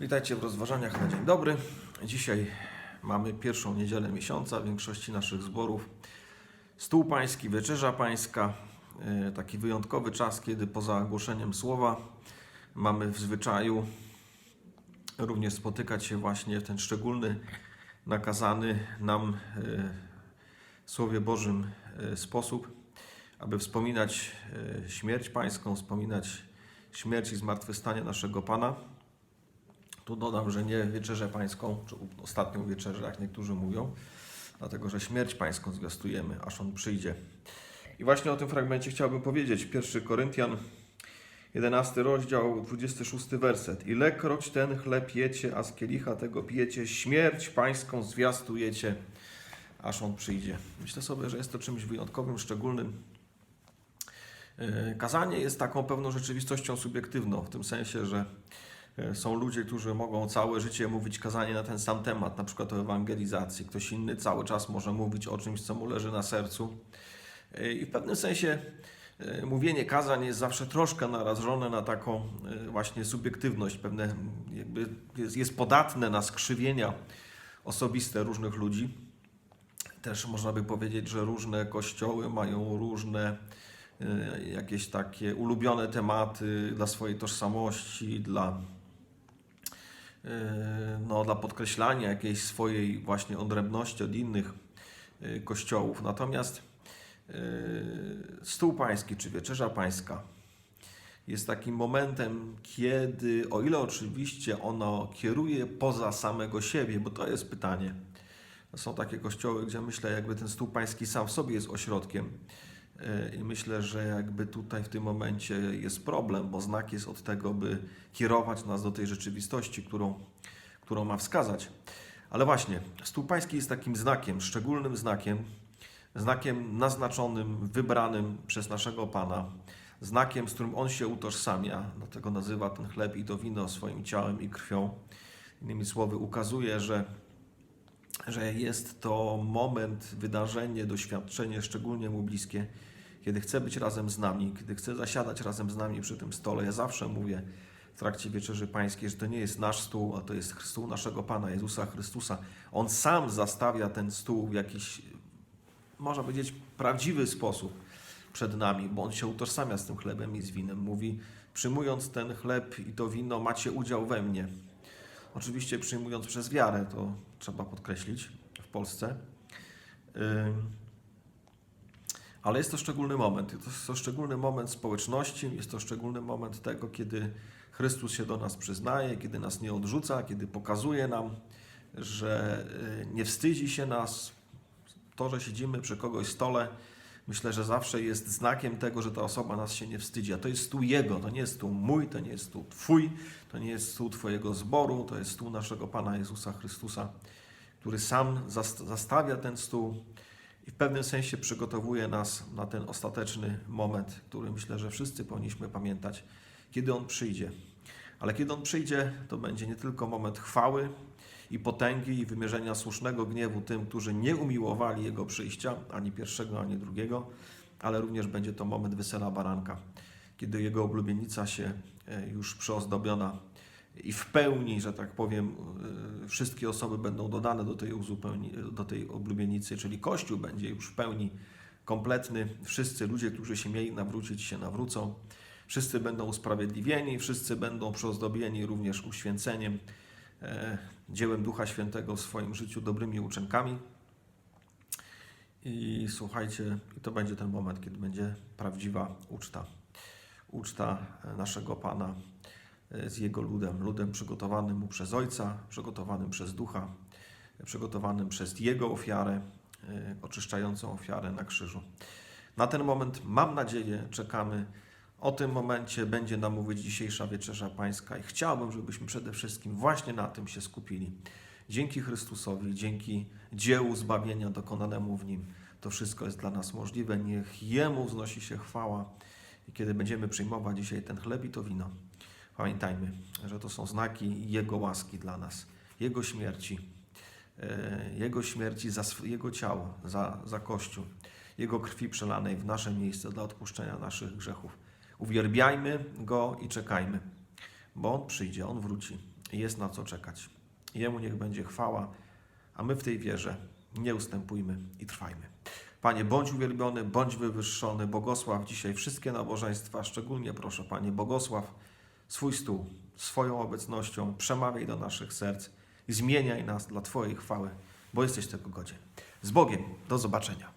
Witajcie w rozważaniach na dzień dobry. Dzisiaj mamy pierwszą niedzielę miesiąca większości naszych zborów. Stół Pański, Wieczerza Pańska, e, taki wyjątkowy czas, kiedy poza ogłoszeniem słowa mamy w zwyczaju również spotykać się właśnie w ten szczególny, nakazany nam e, Słowie Bożym e, sposób, aby wspominać śmierć Pańską, wspominać śmierć i zmartwychwstanie naszego Pana. Tu dodam, że nie wieczerzę pańską, czy ostatnią wieczerzę, jak niektórzy mówią, dlatego że śmierć pańską zwiastujemy, aż on przyjdzie. I właśnie o tym fragmencie chciałbym powiedzieć. 1 Koryntian, 11 rozdział, 26 werset. Ilekroć ten chleb jecie, a z kielicha tego pijecie, śmierć pańską zwiastujecie, aż on przyjdzie. Myślę sobie, że jest to czymś wyjątkowym, szczególnym. Yy, Kazanie jest taką pewną rzeczywistością subiektywną, w tym sensie, że E, Są ludzie, którzy mogą całe życie mówić kazanie na ten sam temat, na przykład o ewangelizacji. Ktoś inny cały czas może mówić o czymś, co mu leży na sercu. E, I w pewnym sensie e, mówienie kazań jest zawsze troszkę narażone na taką e, właśnie subiektywność, pewne jakby jest, jest podatne na skrzywienia osobiste różnych ludzi. Też można by powiedzieć, że różne kościoły mają różne e, jakieś takie ulubione tematy dla swojej tożsamości, dla no, dla podkreślania jakiejś swojej właśnie odrębności od innych yy, kościołów. Natomiast yy, stół pański czy wieczerza pańska jest takim momentem, kiedy, o ile oczywiście ono kieruje poza samego siebie, bo to jest pytanie. Są takie kościoły, gdzie myślę, jakby ten stół pański sam w sobie jest ośrodkiem. Yy, I myślę, że jakby tutaj w tym momencie jest problem, bo znak jest od tego, by kierować nas do tej rzeczywistości, którą, którą ma wskazać. Ale właśnie, stół pański jest takim znakiem, szczególnym znakiem, znakiem naznaczonym, wybranym przez naszego Pana, znakiem, z którym On się utożsamia, dlatego nazywa ten chleb i to wino swoim ciałem i krwią. Innymi słowy, ukazuje, że że jest to moment, wydarzenie, doświadczenie szczególnie mu bliskie, kiedy chce być razem z nami, kiedy chce zasiadać razem z nami przy tym stole. Ja zawsze mówię w trakcie Wieczerzy Pańskiej, że to nie jest nasz stół, a to jest stół naszego Pana Jezusa Chrystusa. On sam zastawia ten stół w jakiś, można powiedzieć, prawdziwy sposób przed nami, bo On się utożsamia z tym chlebem i z winem. Mówi, przyjmując ten chleb i to wino, macie udział we mnie. Oczywiście przyjmując przez wiarę, to trzeba podkreślić w Polsce. Ale jest to szczególny moment. Jest to szczególny moment społeczności, jest to szczególny moment tego, kiedy Chrystus się do nas przyznaje, kiedy nas nie odrzuca, kiedy pokazuje nam, że y, nie wstydzi się nas. To, że siedzimy przy kogoś stole, myślę, że zawsze jest znakiem tego, że ta osoba nas się nie wstydzi. A to jest stół Jego, to nie jest stół mój, to nie jest stół Twój, to nie jest stół Twojego zboru, to jest stół naszego Pana Jezusa Chrystusa, który sam zast- zastawia ten stół i w pewnym sensie przygotowuje nas na ten ostateczny moment, który myślę, że wszyscy powinniśmy pamiętać, kiedy On przyjdzie. Ale kiedy On przyjdzie, to będzie nie tylko moment chwały i potęgi i wymierzenia słusznego gniewu tym, którzy nie umiłowali Jego przyjścia, ani pierwszego, ani drugiego, ale również będzie to moment wesela baranka, kiedy Jego oblubienica się e, już przyozdobiona i w pełni, że tak powiem, e, wszystkie osoby będą dodane do tej, uzupełni, do tej oblubienicy, czyli Kościół będzie już w pełni kompletny. Wszyscy ludzie, którzy się mieli nawrócić, się nawrócą. Wszyscy będą usprawiedliwieni, wszyscy będą przyozdobieni również uświęceniem, dziełem Ducha Świętego w swoim życiu, dobrymi uczynkami. I słuchajcie, to będzie ten moment, kiedy będzie prawdziwa uczta. Uczta e, naszego Pana e, z Jego ludem, ludem przygotowanym Mu przez Ojca, przygotowanym przez Ducha, e, przygotowanym przez Jego ofiarę, e, oczyszczającą ofiarę na krzyżu. Na ten moment, mam nadzieję, czekamy. O tym momencie będzie nam mówić dzisiejsza wieczerza Pańska i chciałbym, żebyśmy przede wszystkim właśnie na tym się skupili. Dzięki Chrystusowi, dzięki dziełu zbawienia dokonanemu w Nim, to wszystko jest dla nas możliwe. Niech Jemu wznosi się chwała. I kiedy będziemy przyjmować dzisiaj ten chleb i to wino, pamiętajmy, że to są znaki Jego łaski dla nas, Jego śmierci, e, Jego śmierci za Jego ciało, za, za Kościół, Jego krwi przelanej w nasze miejsce dla odpuszczenia naszych grzechów. Uwielbiajmy Go i czekajmy, bo On przyjdzie, On wróci. jest na co czekać. Jemu niech będzie chwała, a my w tej wierze nie ustępujmy i trwajmy. Panie, bądź uwielbiony, bądź wywyższony, błogosław dzisiaj wszystkie nabożeństwa, szczególnie proszę, Panie, błogosław swój stół swoją obecnością, przemawiaj do naszych serc i zmieniaj nas dla Twojej chwały, bo jesteś tego godzien. Z Bogiem, do zobaczenia.